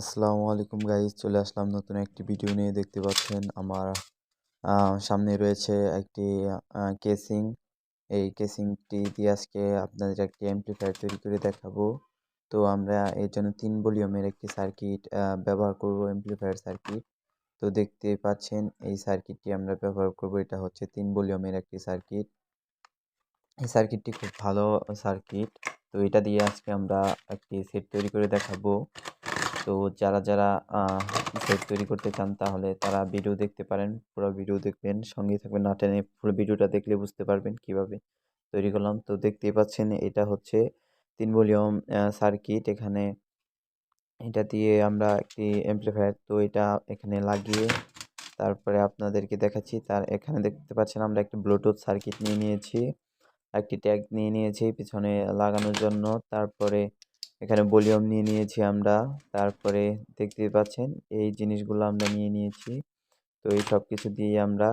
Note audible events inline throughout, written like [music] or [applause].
আসসালামু আলাইকুম গাইজ চলে আসলাম নতুন একটি ভিডিও নিয়ে, দেখতে পাচ্ছেন আমার সামনে রয়েছে একটি কেসিং এই কেসিংটি দিয়ে আজকে আপনাদের একটি অ্যাম্পলিফায়ার তৈরি করে দেখাবো। তো আমরা এর জন্য তিন ভলিউমের একটি সার্কিট ব্যবহার করব অ্যাম্পলিফায়ার সার্কিট তো দেখতে পাচ্ছেন, এই সার্কিটটি আমরা ব্যবহার করব, এটা হচ্ছে তিন ভলিউমের একটি সার্কিট এই সার্কিটটি খুব ভালো সার্কিট তো এটা দিয়ে আজকে আমরা একটি সেট তৈরি করে দেখাবো। তো যারা যারা সেট তৈরি করতে চান, তাহলে তারা ভিডিও দেখতে পারেন, পুরো ভিডিও দেখবেন সঙ্গে থাকবেন, না টেনে পুরো ভিডিওটা দেখলে বুঝতে পারবেন কীভাবে তৈরি করলাম। তো দেখতেই পাচ্ছেন, এটা হচ্ছে তিন ভলিউম সার্কিট এখানে এটা দিয়ে আমরা একটি অ্যাম্পলিফায়ার তো এটা এখানে লাগিয়ে তারপরে আপনাদেরকে দেখাচ্ছি, তার এখানে দেখতে পাচ্ছেন আমরা একটি ব্লুটুথ সার্কিট নিয়ে নিয়েছি, একটি ট্যাগ নিয়ে নিয়েছি পিছনে লাগানোর জন্য, তারপরে এখানে ভলিউম নিয়ে নিয়েছি আমরা। তারপরে দেখতে পাচ্ছেন, এই জিনিসগুলো আমরা নিয়ে নিয়েছি। তো এই সব কিছু দিয়ে আমরা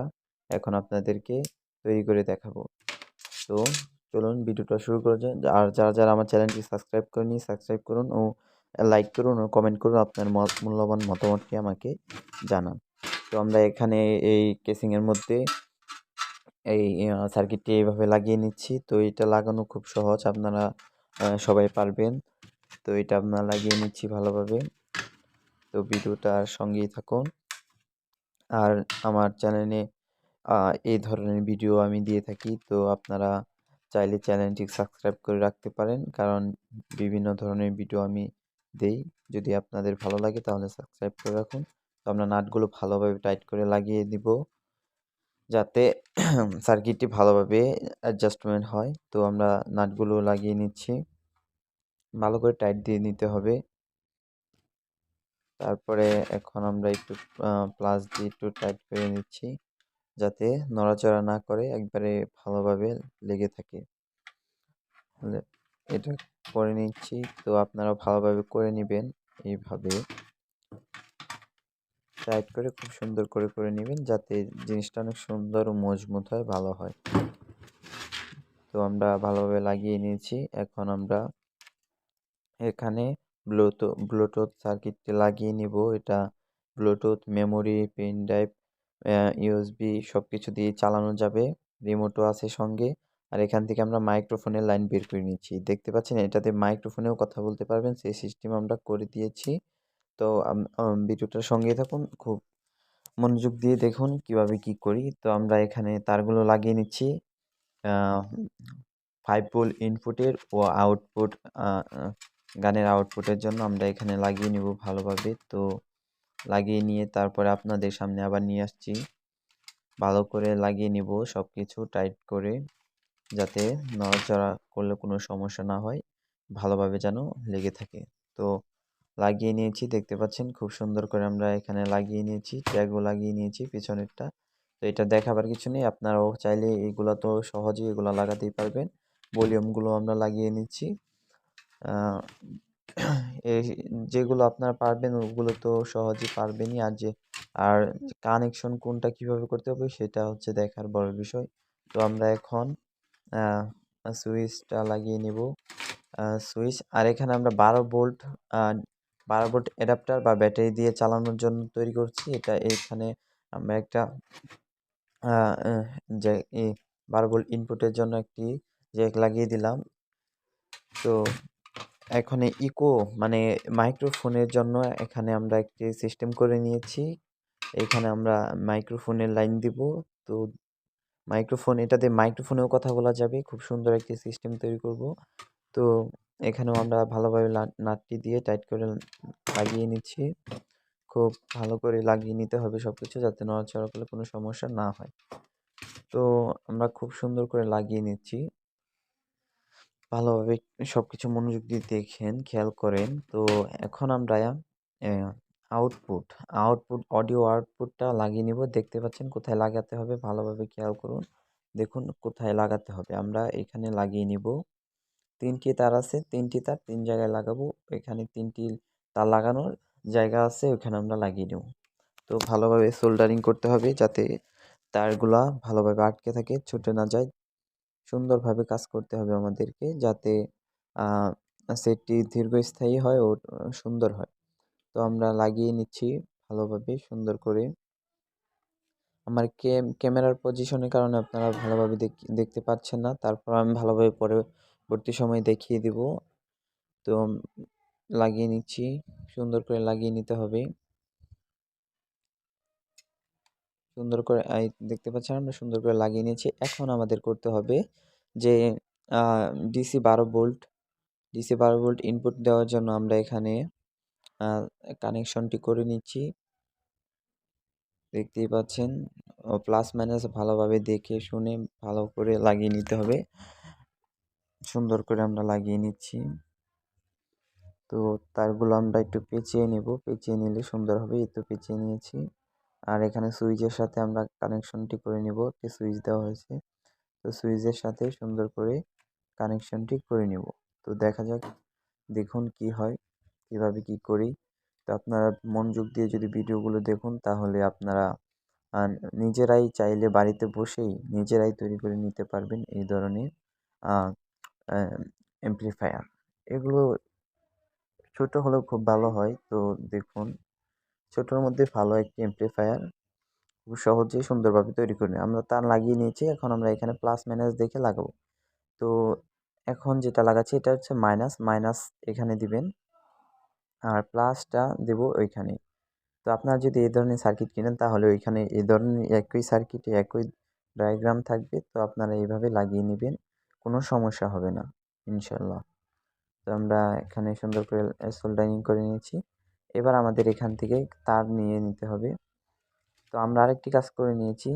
এখন আপনাদেরকে তৈরি করে দেখাবো। তো চলুন ভিডিওটা শুরু করা আর যারা যারা আমার চ্যানেলটি সাবস্ক্রাইব করেনি সাবস্ক্রাইব করুন ও লাইক করুন ও কমেন্ট করুন আপনার মূল্যবান মতামতটি আমাকে জানান। তো আমরা এখানে এই কেসিংয়ের মধ্যে এই সার্কিটটি এইভাবে লাগিয়ে নিচ্ছি। তো এটা লাগানো খুব সহজ, আপনারা সবাই পারবেন। তো এটা আপনারা লাগিয়ে নিচ্ছি ভালোভাবে। তো ভিডিওটার সঙ্গেই থাকুন। আর আমার চ্যানেলে এই ধরনের ভিডিও আমি দিয়ে থাকি। তো আপনারা চাইলে চ্যানেলটি সাবস্ক্রাইব করে রাখতে পারেন। কারণ বিভিন্ন ধরনের ভিডিও আমি দেই। যদি আপনাদের ভালো লাগে তাহলে সাবস্ক্রাইব করে রাখুন। তো আমরা নাটগুলো ভালোভাবে টাইট করে লাগিয়ে দিব। যাতে সার্কিটটি ভালোভাবে অ্যাডজাস্টমেন্ট হয়। তো আমরা নাটগুলো লাগিয়ে নিচ্ছি। ভালো করে টাইট দিয়ে নিতে হবে। তারপরে এখন আমরা একটু প্লাস দিয়ে একটু টাইট করে নিচ্ছি, যাতে নড়াচড়া না করে একবারে ভালোভাবে লেগে থাকে। এটা করে নিচ্ছি, তো আপনারা ভালোভাবে করে নেবেন, এইভাবে। টাইট করে খুব সুন্দর করে করে নেবেন, যাতে জিনিসটা অনেক সুন্দর ও মজবুত হয়, ভালো হয়। তো আমরা ভালোভাবে লাগিয়ে নিয়েছি, এখন আমরা এখানে ব্লুটুথ ব্লুটুথ সার্কিটটি লাগিয়ে নিব। এটা Bluetooth, memory, pen drive USB সব কিছু দিয়ে চালানো যাবে। রিমোটও আছে সঙ্গে। আর এখান থেকে আমরা মাইক্রোফোনের লাইন বের করে নিচ্ছি। দেখতে পাচ্ছেন? এটাতে মাইক্রোফোনেও কথা বলতে পারবেন। সেই সিস্টেম আমরা করে দিয়েছি। তো ভিডিওটার সঙ্গে থাকুন। খুব মনোযোগ দিয়ে দেখুন কীভাবে কি করি। তো আমরা এখানে তারগুলো লাগিয়ে নিচ্ছি। ফাইভ পোল ইনপুটের ও আউটপুট গানের আউটপুটের জন্য আমরা এখানে লাগিয়ে নিব ভালোভাবে। তো লাগিয়ে নিয়ে তারপরে আপনাদের সামনে আবার নিয়ে আসছি। ভালো করে লাগিয়ে নিব সব কিছু টাইট করে, যাতে নড়াচড়া করলে কোনো সমস্যা না হয়, ভালোভাবে যেন লেগে থাকে। তো লাগিয়ে নিয়েছি, দেখতে পাচ্ছেন খুব সুন্দর করে আমরা এখানে লাগিয়ে নিয়েছি ট্যাগও লাগিয়ে নিয়েছি পিছনেরটা। তো এটা দেখাবার কিছু নেই, আপনারাও চাইলে এগুলো তো সহজেই এগুলো লাগাতেই পারবেন। ভলিউমগুলো আমরা লাগিয়ে নিচ্ছি। যেগুলো আপনারা পারবেন, ওগুলো তো সহজেই পারবেনই। আর যে, আর কানেকশন কোনটা কীভাবে করতে হবে, সেটা হচ্ছে দেখার বড় বিষয়। তো আমরা এখন সুইচটা লাগিয়ে নিব। সুইচ আর এখানে আমরা বারো ভোল্ট বারো ভোল্ট অ্যাডাপ্টার বা ব্যাটারি দিয়ে চালানোর জন্য তৈরি করছি। এটা এখানে আমরা একটা যে বারো ভোল্ট ইনপুটের জন্য একটি জ্যাক লাগিয়ে দিলাম। তো এখানে ইকো মানে মাইক্রোফোনের জন্য এখানে আমরা একটি সিস্টেম করে নিয়েছি। এখানে আমরা মাইক্রোফোনের লাইন দিব। তো মাইক্রোফোন এটাতে মাইক্রোফোনেও কথা বলা যাবে। খুব সুন্দর একটি সিস্টেম তৈরি করব। তো এখানেও আমরা ভালোভাবে নাটটি দিয়ে টাইট করে লাগিয়ে নিচ্ছি। খুব ভালো করে লাগিয়ে নিতে হবে সব কিছু যাতে নড়াচড়া করলে কোনো সমস্যা না হয়। তো আমরা খুব সুন্দর করে লাগিয়ে নিচ্ছি। ভালোভাবে সব কিছু মনোযোগ দিয়ে দেখেন, খেয়াল করেন। তো এখন আমরা আউটপুট আউটপুট অডিও আউটপুটটা লাগিয়ে নিব। দেখতে পাচ্ছেন কোথায় লাগাতে হবে, ভালোভাবে খেয়াল করুন। দেখুন কোথায় লাগাতে হবে। আমরা এখানে লাগিয়ে নিব। তিনটি তার আছে, তিনটি তার, তিন জায়গায় লাগাবো। এখানে তিনটি তার লাগানোর জায়গা আছে, ওখানে আমরা লাগিয়ে নেব। তো ভালোভাবে সোল্ডারিং করতে হবে যাতে তারগুলা ভালোভাবে আটকে থাকে, ছুটে না যায়। সুন্দরভাবে কাজ করতে হবে আমাদেরকে যাতে সেটটি দীর্ঘস্থায়ী হয় ও সুন্দর হয়। তো আমরা লাগিয়ে নিচ্ছি ভালোভাবে সুন্দর করে। আমার ক্যাম ক্যামেরার পজিশনের কারণে আপনারা ভালোভাবে দেখতে পাচ্ছেন না। তারপর আমি ভালোভাবে পরবর্তী সময় দেখিয়ে দিব। তো, লাগিয়ে নিচ্ছি। সুন্দর করে লাগিয়ে নিতে হবে। সুন্দর করে দেখতে পাচ্ছেন আমরা সুন্দর করে লাগিয়ে নিয়েছি। এখন আমাদের করতে হবে যে ডিসি বারো ভোল্ট ডিসি বারো ভোল্ট ইনপুট দেওয়ার জন্য আমরা এখানে কানেকশনটি করে নিচ্ছি। দেখতেই পাচ্ছেন প্লাস মাইনাস ভালোভাবে দেখে শুনে ভালো করে লাগিয়ে নিতে হবে। সুন্দর করে আমরা লাগিয়ে নিচ্ছি। তো তারগুলো আমরা একটু পেঁচিয়ে নেব। পেঁচিয়ে নিলে সুন্দর হবে, এই তো পেঁচিয়ে নিয়েছি। আর এখানে সুইচের সাথে আমরা কানেকশনটি করে নিব একটি সুইচ দেওয়া হয়েছে। তো সুইচের সাথে সুন্দর করে কানেকশনটি করে নিব। তো দেখা যাক, দেখুন কি হয়, কীভাবে কি করি। তো আপনারা মনোযোগ দিয়ে যদি ভিডিওগুলো দেখুন, তাহলে আপনারা নিজেরাই চাইলে বাড়িতে বসেই নিজেরাই তৈরি করে নিতে পারবেন এই ধরনের অ্যাম্প্লিফায়ার এগুলো ছোট হলেও খুব ভালো হয়। তো দেখুন ছোটোর মধ্যে ভালো একটি অ্যাম্প্লিফায়ার খুব সহজেই সুন্দরভাবে তৈরি করে নিই আমরা তার লাগিয়ে নিয়েছি, এখন আমরা এখানে প্লাস মাইনাস দেখে লাগাবো। তো এখন যেটা লাগাচ্ছি এটা হচ্ছে মাইনাস মাইনাস এখানে দিবেন। আর প্লাসটা দেব ওইখানে। তো আপনারা যদি এই ধরনের সার্কিট কিনেন, তাহলে ওইখানে এই ধরনের একই সার্কিটে একই ডায়াগ্রাম থাকবে। তো আপনারা এইভাবে লাগিয়ে নেবেন, কোনো সমস্যা হবে না ইনশাল্লাহ তো আমরা এখানে সুন্দর করে সোল্ডারিং করে নিয়েছি। এবার আমাদের এখান থেকে তার নিয়ে নিতে হবে। তো আমরা আরেকটি কাজ করে নিয়েছি।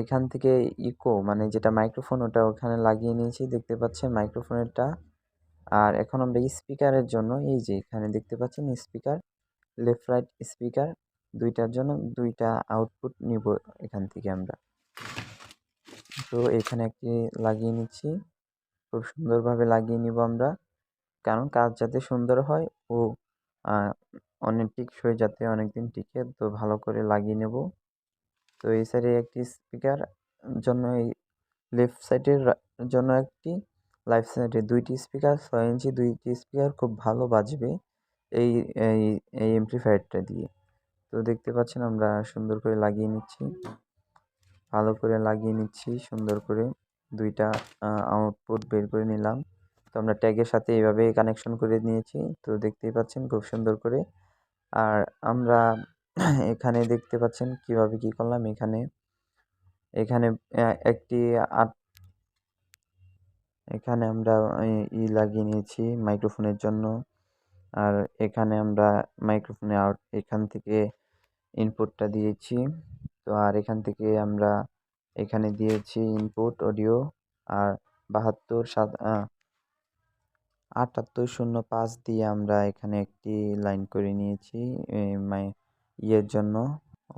এখান থেকে ইকো মানে যেটা মাইক্রোফোন ওটা ওখানে লাগিয়ে নিয়েছি। দেখতে পাচ্ছেন মাইক্রোফোনেরটা আর এখন আমরা স্পিকারের জন্য, এই যে এখানে দেখতে পাচ্ছেন স্পিকার লেফট রাইট স্পিকার দুইটার জন্য দুইটা আউটপুট নিব এখান থেকে আমরা। তো এখানে একটি লাগিয়ে নিচ্ছি। খুব সুন্দরভাবে লাগিয়ে নিব আমরা। কারণ কাজ যাতে সুন্দর হয় ও অনেক টিকসই যাতে অনেকদিন টিকে, তো ভালো করে লাগিয়ে নেব। তো এই সাইডে একটি স্পিকার জন্য এই লেফট সাইডের জন্য একটি লাইফ সাইডে দুইটি স্পিকার, ছয় ইঞ্চি দুইটি স্পিকার খুব ভালো বাজবে এই এই এই দিয়ে। তো দেখতে পাচ্ছেন আমরা সুন্দর করে লাগিয়ে নিচ্ছি। ভালো করে লাগিয়ে নিচ্ছি, সুন্দর করে দুইটা আউটপুট বের করে নিলাম। তো আমরা ট্যাগের সাথে এইভাবে কানেকশন করে নিয়েছি। তো দেখতেই পাচ্ছেন খুব সুন্দর করে। আর আমরা [clears throat] এখানে দেখতে পাচ্ছেন কীভাবে কি করলাম এখানে। এখানে একটি আট এখানে আমরা ই লাগিয়ে নিয়েছি মাইক্রোফোনের জন্য। আর এখানে আমরা মাইক্রোফোনে আউট এখান থেকে ইনপুটটা দিয়েছি। তো আর এখান থেকে আমরা এখানে দিয়েছি ইনপুট অডিও আর বাহাত্তর, সাত আটাত্তর শূন্য পাঁচ দিয়ে আমরা এখানে একটি লাইন করে নিয়েছি ইয়ের জন্য,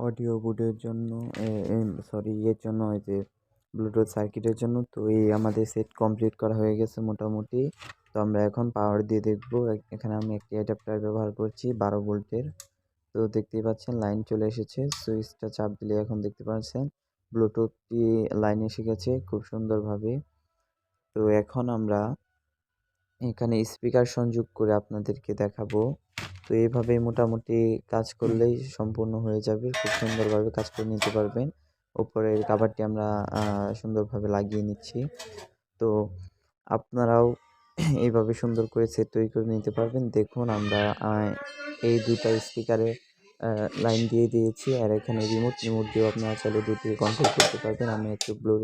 অডিও বুডের জন্য সরি, ইয়ের জন্য ওই যে ব্লুটুথ সার্কিটের জন্য। তো এই আমাদের সেট কমপ্লিট করা হয়ে গেছে মোটামুটি। তো আমরা এখন পাওয়ার দিয়ে দেখব এখানে আমি একটি অ্যাডাপ্টার ব্যবহার করছি বারো ভোল্টের। তো দেখতেই পাচ্ছেন, লাইন চলে এসেছে, সুইচটা চাপ দিলে এখন দেখতে পাচ্ছেন, ব্লুটুথটি লাইন এসে গেছে খুব সুন্দরভাবে। তো এখন আমরা এখানে স্পিকার সংযোগ করে আপনাদেরকে দেখাবো। তো এইভাবে মোটামুটি কাজ করলেই সম্পূর্ণ হয়ে যাবে। খুব সুন্দরভাবে কাজ করে নিতে পারবেন। ওপরের কাভারটি আমরা সুন্দরভাবে লাগিয়ে নিচ্ছি। তো আপনারাও এইভাবে সুন্দর করে সেট তৈরি করে নিতে পারবেন। দেখুন আমরা এই দুটা স্পিকারে লাইন দিয়ে দিয়েছি। আর এখানে রিমোট রিমোট দিয়েও আপনারা চাইলে দুটি কন্ট্রোল করতে পারবেন। আমি একটু ব্লু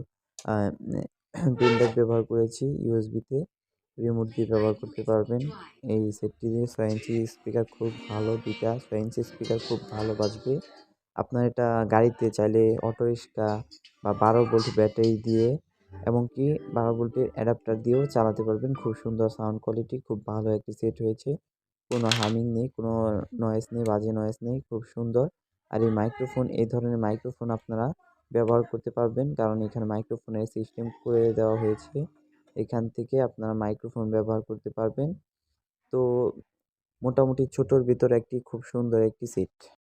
পেনড্রাইভ ব্যবহার করেছি ইউএসবিতে রিমোট দিয়ে ব্যবহার করতে পারবেন। এই সেটটি দিয়ে ছয় ইঞ্চি স্পিকার খুব ভালো দুইটা ছয় ইঞ্চি স্পিকার খুব ভালো বাজবে। আপনার এটা গাড়িতে চাইলে অটো রিক্সা বা বারো ভোল্ট ব্যাটারি দিয়ে এমনকি বারো ভোল্টের অ্যাডাপ্টার দিয়েও চালাতে পারবেন। খুব সুন্দর সাউন্ড কোয়ালিটি খুব ভালো একটি সেট হয়েছে। কোনো হামিং নেই, কোনো নয়েস নেই, বাজে নয়েস নেই, খুব সুন্দর। আর এই মাইক্রোফোন এই ধরনের মাইক্রোফোন আপনারা ব্যবহার করতে পারবেন। কারণ এখানে মাইক্রোফোনের সিস্টেম করে দেওয়া হয়েছে। এখান থেকে আপনারা মাইক্রোফোন ব্যবহার করতে পারবেন। তো মোটামুটি ছোটোর ভিতরে একটি খুব সুন্দর একটি সেট